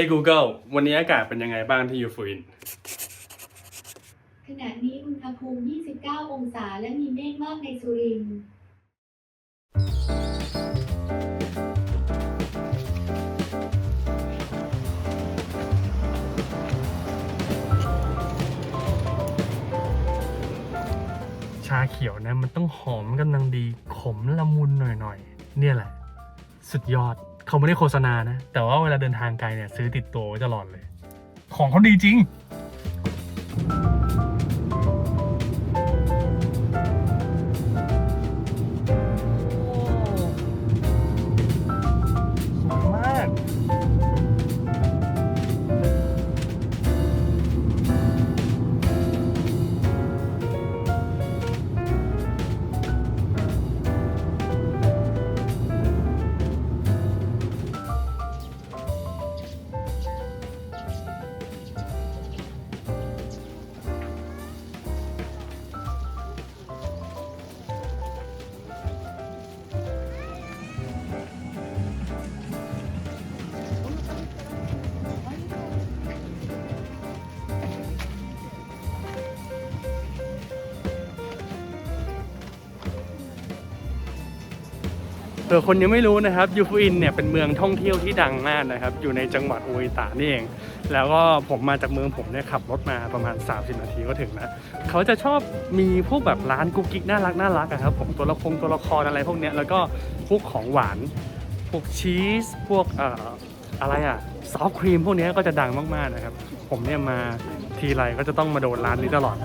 ฮ้ย Google วันนี้อากาศเป็นยังไงบ้างที่ยูฟูอิน ขณะนี้อุณหภูมิ 29 องศาและมีเมฆมากในสุรินทร์ชาเขียวนะมันต้องหอมกำลังดี ขมละมุนหน่อยๆ เนี่ยแหละ สุดยอด เขาไม่ได้โฆษณานะ แต่ว่าเวลาเดินทางไกลเนี่ยซื้อติดตัวไว้ตลอดเลย ของเขาดีจริง เผื่อคนยังไม่รู้นะครับยูฟูอินเนี่ยเป็นเมืองท่องเที่ยวที่ดังมากนะครับ อยู่ในจังหวัดโออิตานี่เอง แล้วก็ผมมาจากเมืองผมเนี่ยขับรถมาประมาณ 30 นาทีก็ถึงแล้วเขาจะชอบมีพวกแบบร้านกุ๊กกิ๊กน่ารักน่ารักอะครับผมตัวละครตัวละครอะไรพวกเนี้ยแล้วก็พวกของหวาน พวกชีสพวกเอ่ออะไรอะซอฟต์ครีมพวกนี้ก็จะดังมากๆนะครับ ผมเนี่ยมาทีไรก็จะต้องมาโดนร้านนี้ตลอด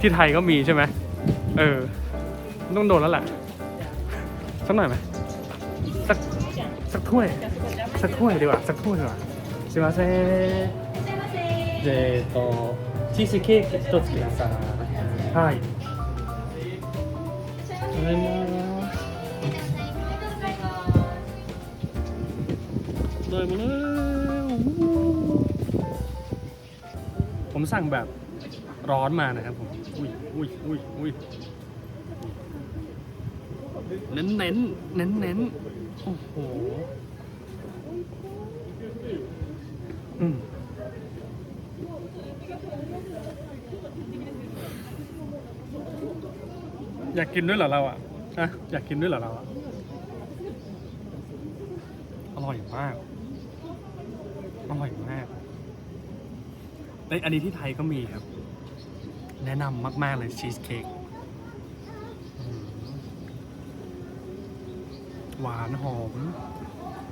ที่ไทยก็มีใช่ไหมเออต้องโดนแล้วแหละสักหน่อยไหม สักสักถ้วย สักถ้วยดีกว่า สักถ้วยดีกว่าすいませんえっとチーズケーキ一つくださいはいございますได้มาแล้วผมสั่งแบบร้อนมานะครับผม อุ้ยอุ้ยอุ้ยอุ้ยเน้นเน้นเน้นเน้นๆโ อ้โหอืมอยากกินด้วยเหรอเราอะอะอยากกินด้วยเหรอเราอะ อร่อยมาก อร่อยมากในอันนี้ที่ไทยก็มีครับ แนะนำมาก ๆ เลยชีสเค้กอืม หวานหอม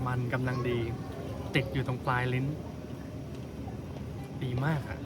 มันกำลังดี ติดอยู่ตรงปลายลิ้น ดีมากอะ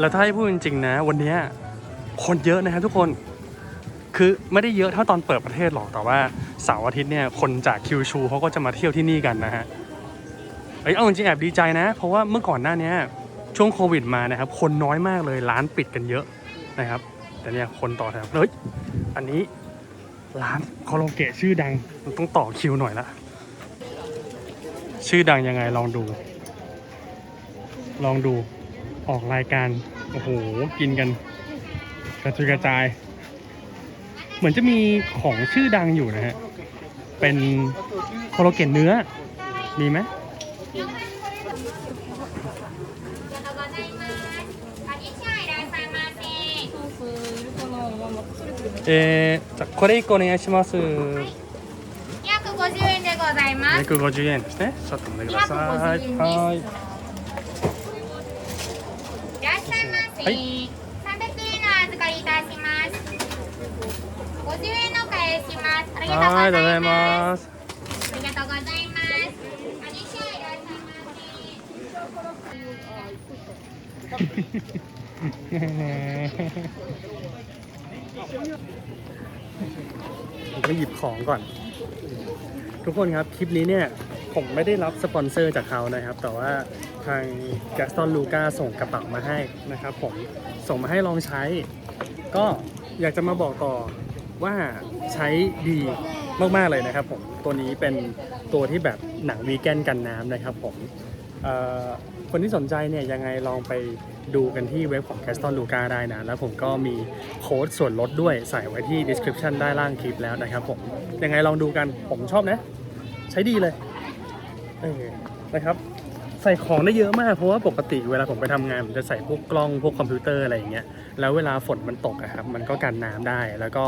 แล้วถ้าให้พูดจริงๆนะ วันนี้คนเยอะนะครับทุกคนคือไม่ได้เยอะเท่าตอนเปิดประเทศหรอกแต่ว่าเสาร์อาทิตย์เนี่ยคนจากคิวชูเขาก็จะมาเที่ยวที่นี่กันนะฮะเอ้ยเอาจริงแอบดีใจนะ เพราะว่าเมื่อก่อนหน้านี้ช่วงโควิดมานะครับคนน้อยมากเลยร้านปิดกันเยอะนะครับ แต่เนี่ยคนต่อแถวเฮ้ยอันนี้ร้านคาราโอเกะชื่อดังต้องต่อคิวหน่อยละชื่อดังยังไงลองดู ลองดู ออกรายการ โอ้โห กินกันกระจุยกระจาย เหมือนจะมีของชื่อดังอยู่นะฮะ เป็นโคโรเกตเนื้อ มีไหม えー、じゃあこれ1個お願いします。 250円でございます。 150円ですね。ちょっとお待ちください。 250円ですはい。 しゃいませ。はい300円のお預かりいたします。50円の返します。ありがとうごはい、ありがとうございざいまます。す。ありがとうございます。アニシャいらっしゃいませ。 ผมก็หยิบของก่อน ทุกคนครับ คลิปนี้เนี่ย ผมไม่ได้รับสปอนเซอร์จากเขานะครับ แต่ว่าทางแกสตอนลูกาส่งกระเป๋ามาให้นะครับผมส่งมาให้ลองใช้ ก็อยากจะมาบอกต่อว่าใช้ดีมาก ๆ เลยนะครับผม ตัวนี้เป็นตัวที่แบบหนังวีแกนกันน้ำนะครับผมคนที่สนใจเนี่ยยังไงลองไปดูกันที่เว็บของ c a s t o n Luca ได้นะ แล้วผมก็มีโค้ดส่วนลดด้วยใส่ไว้ที่ description ด้ล่างคลิปแล้วนะครับผม ยังไงลองดูกันผมชอบนะ ใช้ดีเลย เออนะครับ ใส่ของได้เยอะมากเพราะว่าปกติเวลาผมไปทำงานผมจะใส่พวกกล้องพวกคอมพิวเตอร์อะไรอย่างเงี้ยแล้วเวลาฝนมันตกอะครับมันก็กันน้ำได้แล้วก็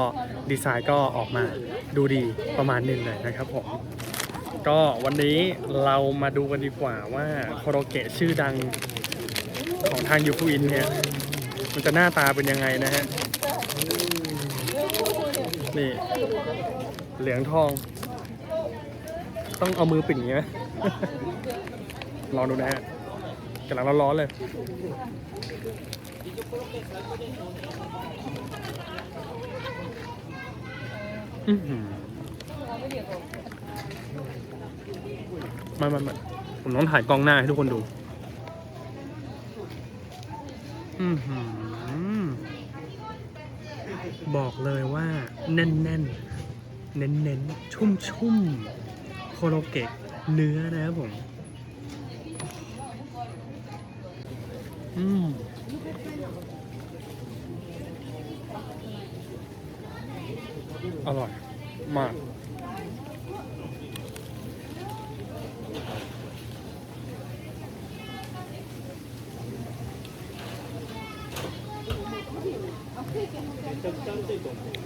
ดีไซน์ก็ออกมาดูดีประมาณนึงเลยนะครับผม ก็วันนี้เรามาดูกันดีกว่าว่าโคโรเกะชื่อดังของทางยูฟูอินเนี่ยมันจะหน้าตาเป็นยังไงนะฮะ นี่ เหลืองทอง ต้องเอามือปิดอย่างนี้ไหมลองดูนะฮะกำลังร้อนๆเลย อือหือมามามาผมต้องถ่ายกล้องหน้าให้ทุกคนดู อือหือ บอกเลยว่า แน่นแน่นๆเน้นเน้นๆ ชุ่มชุ่มๆ คโรเกะเนื้อนะครับผม อืมอร่อยมาก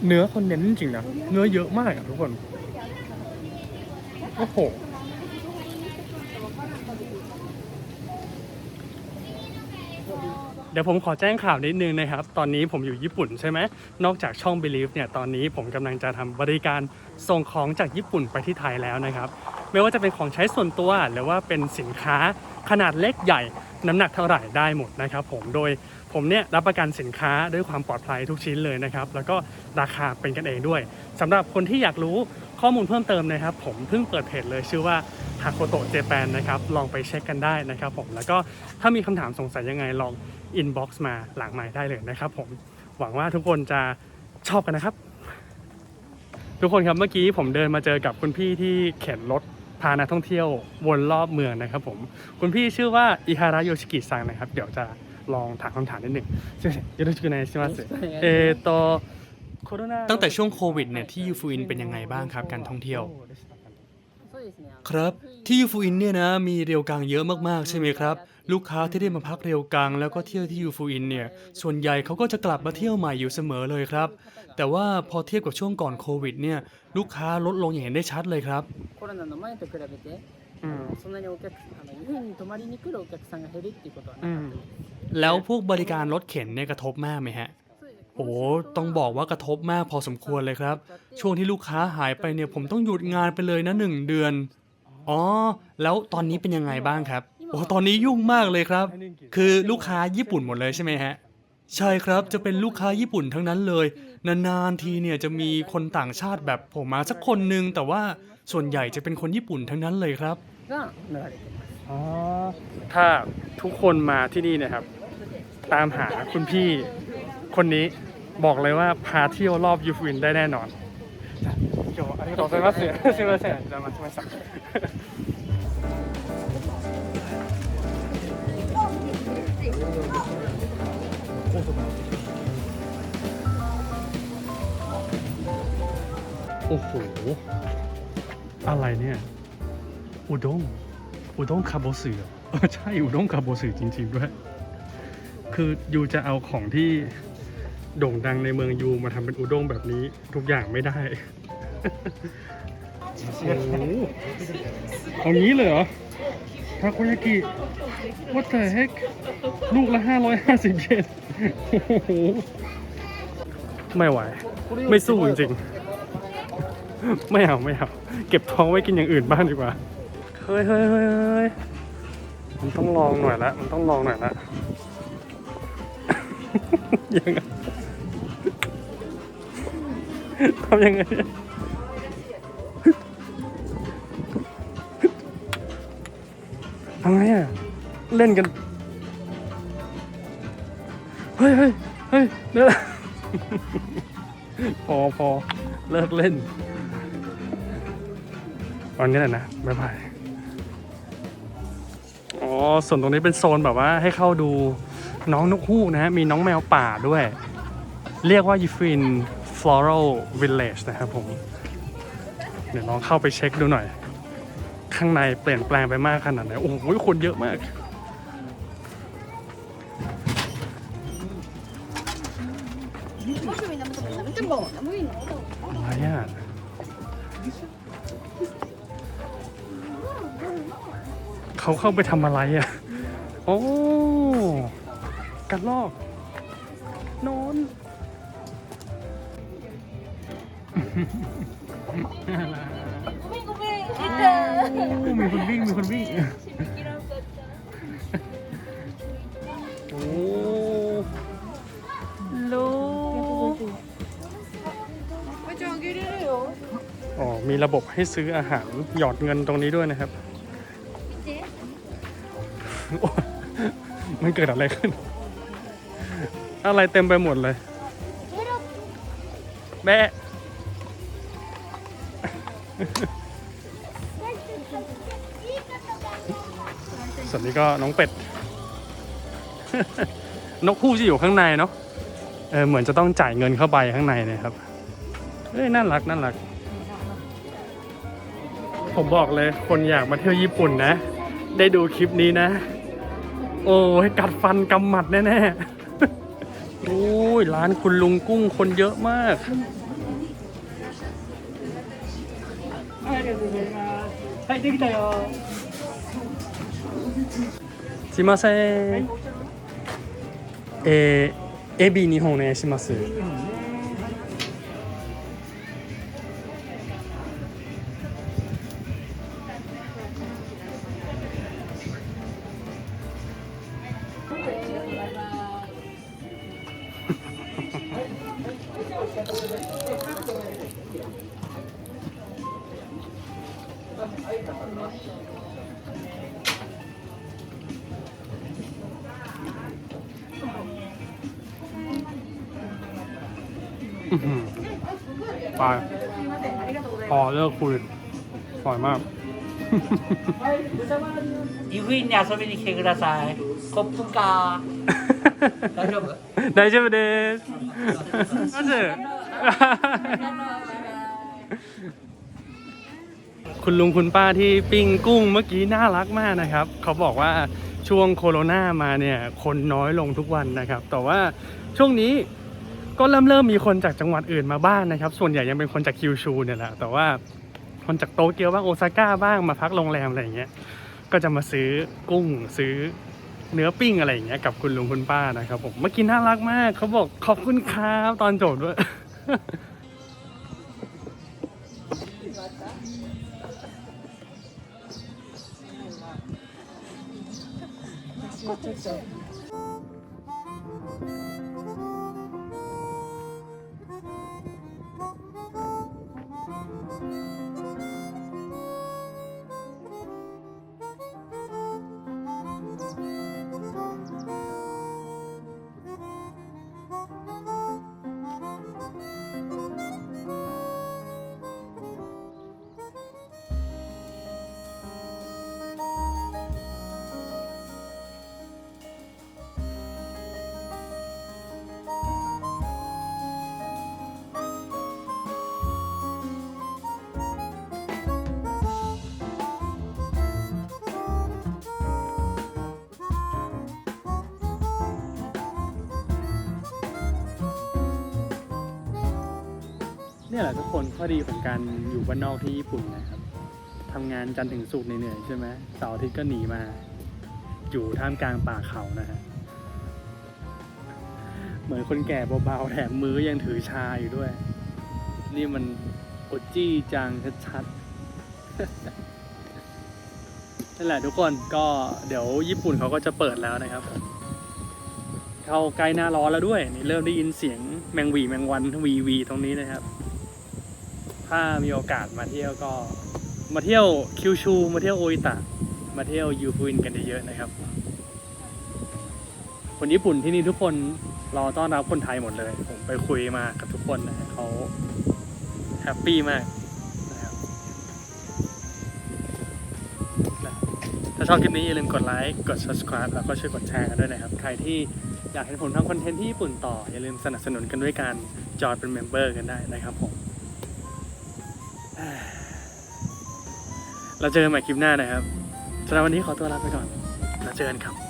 เนื้อคนเน้นจริงนะ เนื้อเยอะมากอะทุกคน โอ้โหเดี๋ยวผมขอแจ้งข่าวนิดนึงนะครับ ตอนนี้ผมอยู่ญี่ปุ่นใช่ไหม นอกจากช่อง Believe เนี่ย ตอนนี้ผมกำลังจะทำบริการส่งของจากญี่ปุ่นไปที่ไทยแล้วนะครับ ไม่ว่าจะเป็นของใช้ส่วนตัว หรือว่าเป็นสินค้าขนาดเล็กใหญ่ น้ำหนักเท่าไหร่ได้หมดนะครับผม โดย ผมเนี่ยรับประกันสินค้าด้วยความปลอดภัยทุกชิ้นเลยนะครับ แล้วก็ราคาเป็นกันเองด้วยสำหรับคนที่อยากรู้ข้อมูลเพิ่มเติมนะครับ ผมเพิ่งเปิดเพจเลยชื่อว่าฮาโคโตะเจแปนนะครับ ลองไปเช็คกันได้นะครับผมแล้วก็ถ้ามีคำถามสงสัยยังไงลองอินบ็อกซ์มาหลังไมค์ได้เลยนะครับผมหวังว่าทุกคนจะชอบกันนะครับ ทุกคนครับเมื่อกี้ผมเดินมาเจอกับคุณพี่ที่เข็นรถพานักท่องเที่ยววนรอบเมืองนะครับผมคุณพี่ชื่อว่าอิฮาระโยชิกิซังนะครับ เดี๋ยวจะ ลองถามคำถามนิดหนึ่งยอดชื่อในชิมาสึเอโตตั้งแต่ช่วงโควิดเนี่ยที่ยูฟูอินเป็นยังไงบ้างครับการท่องเที่ยว ครับที่ยูฟูอินเนี่ยนะมีเรียวกังเยอะมากๆใช่ไหมครับ ลูกค้าที่ได้มาพักเรียวกังแล้วก็เที่ยวที่ยูฟูอินเนี่ยส่วนใหญ่เขาก็จะกลับมาเที่ยวใหม่อยู่เสมอเลยครับ แต่ว่าพอเทียบกับช่วงก่อนโควิดเนี่ยลูกค้าลดลงอย่างเห็นได้ชัดเลยครับ そんなにお客あの家に泊まりに来るお客さんが減るっていうことはなかったです。แล้วพวกบริการรถเข็นเนี่ยกระทบมากไหมฮะโอ้ต้องบอกว่ากระทบมากพอสมควรเลยครับ ช่วงที่ลูกค้าหายไปเนี่ยผมต้องหยุดงานไปเลยนะหนึ่งเดือน อ๋อ แล้วตอนนี้เป็นยังไงบ้างครับ โอ้ตอนนี้ยุ่งมากเลยครับ คือลูกค้าญี่ปุ่นหมดเลยใช่ไหมฮะ ใช่ครับ จะเป็นลูกค้าญี่ปุ่นทั้งนั้นเลย นานๆทีเนี่ยจะมีคนต่างชาติแบบผมมาสักคนนึง แต่ว่าส่วนใหญ่จะเป็นคนญี่ปุ่นทั้งนั้นเลยครับ が流れています。 อ๋อ ถ้าทุกคนมาที่นี่เนะครับ ตามหาคุณพี่คนนี้บอกเลยว่าพาเที่ยวรอบยูฟูอินได้แน่นอน今日はありがとうございます。すみません。邪魔しました。โอ้โห อะไรเนี่ย อุด้งอุด้งคาโบสึเหรออใช่อุด้งคาโบสึจริง ๆ ด้วย คือยูจะเอาของที่โด่งดังในเมืองยูมาทำเป็นอุด้งแบบนี้ทุกอย่างไม่ได้โอ้โหเอางี้เลยเหรอทาโกยากิ what the heck ลูกละ 550 เยนโอ้โห ไม่ไหว ไม่สู้จริงๆ ไม่เอา ไม่เอา เก็บท้องไว้กินอย่างอื่นบ้างดีกว่า เฮ้ยเฮ้ยเฮ้ยเฮ้ยมันต้องลองหน่อยละ มันต้องลองหน่อยละ ยังไงทำยังไงทำไงอะ เล่นกัน เฮ้ยเฮ้ยเฮ้ยเลิกพอพอเลิกเล่น ตอนนี้แหละนะ บ๊ายบาย ส่วนตรงนี้เป็นโซนแบบว่าให้เข้าดูน้องนกฮูกนะฮะ มีน้องแมวป่าด้วย เรียกว่ายิฟิน Floral Village นะครับผม เดี๋ยวลองเข้าไปเช็คดูหน่อย ข้างในเปลี่ยนแปลงไปมากขนาดไหน โอ้โห คนเยอะมาก อะไรอะ เขาเข้าไปทำอะไรอะ โอ้กันลอกนอนโอ้มีคนวิ่งมีคนวิ่ง โอ้โลอ๋อ มีระบบให้ซื้ออาหารหยอดเงินตรงนี้ด้วยนะครับ มันเกิดอะไรขึ้น อะไรเต็มไปหมดเลยแม่ส่วนนี้ก็น้องเป็ด นกคู่จะอยู่ข้างในเนาะเออเหมือนจะต้องจ่ายเงินเข้าไปข้างในนะครับ เอ้ยน่ารักน่ารัก ผมบอกเลยคนอยากมาเที่ยวญี่ปุ่นนะ ได้ดูคลิปนี้นะ โอ้ยกัดฟันกำหมัดแน่ๆ โอ้ยร้านคุณลุงกุ้งคนเยอะมาก はいできたよすいません。えー、エビ2本お願いします。 ไปพอเลิกคุยปล่อยมาก 湯布院に遊びに来てくださいコップか 大丈夫大丈夫です。まず คุณลุงคุณป้าที่ปิ้งกุ้งเมื่อกี้น่ารักมากนะครับ เขาบอกว่าช่วงโคโรนามาเนี่ยคนน้อยลงทุกวันนะครับ แต่ว่าช่วงนี้ก็เริ่มเริ่มมีคนจากจังหวัดอื่นมาบ้างนะครับ ส่วนใหญ่ยังเป็นคนจากคิวชูเนี่ยแหละ แต่ว่าคนจากโตเกียวบ้างโอซาก้าบ้างมาพักโรงแรมอะไรอย่างเงี้ย ก็จะมาซื้อกุ้งซื้อ เนื้อปิ้งอะไรอย่างเงี้ยกับคุณลุงคุณป้านะครับผมเมื่อกี้น่ารักมากเขาบอกขอบคุณครับตอนจบด้วย เนี่ยแหละทุกคนข้อดีของการอยู่บ้านนอกที่ญี่ปุ่นนะครับทำงานจันทร์ถึงศุกร์เหนื่อยๆใช่ไหมเสาร์อาทิตย์ก็หนีมา อยู่ท่ามกลางป่าเขานะฮะเหมือนคนแก่เบาๆแถมมือยังถือชาอยู่ด้วย นี่มันโอจี้จังชัดๆนั่นแหละทุกคนก็เดี๋ยวญี่ปุ่นเขาก็จะเปิดแล้วนะครับเข้าใกล้หน้าร้อนแล้วด้วยนี่เริ่มได้ยินเสียงแมงวีแมงวันวีวีตรงนี้นะครับ ถ้ามีโอกาสมาเที่ยวก็ มาเที่ยวคิวชู มาเที่ยวโออิตะ มาเที่ยวยูฟูอินกันเยอะๆนะครับ คนญี่ปุ่นที่นี่ทุกคนรอต้อนรับคนไทยหมดเลย ผมไปคุยมากับทุกคนนะเขาแฮปปี้มากนะครับถ้าชอบคลิปนี้อย่าลืมกดไลค์ กด subscribe แล้วก็ช่วยกดแชร์กันด้วยนะครับ ใครที่อยากเห็นผมทำคอนเทนต์ที่ญี่ปุ่นต่อ อย่าลืมสนับสนุนกันด้วยการจอยเป็นเมมเบอร์กันได้นะครับผม เราเจอกันใหม่คลิปหน้านะครับสำหรับวันนี้ขอตัวลาไปก่อน แล้วเจอกันครับ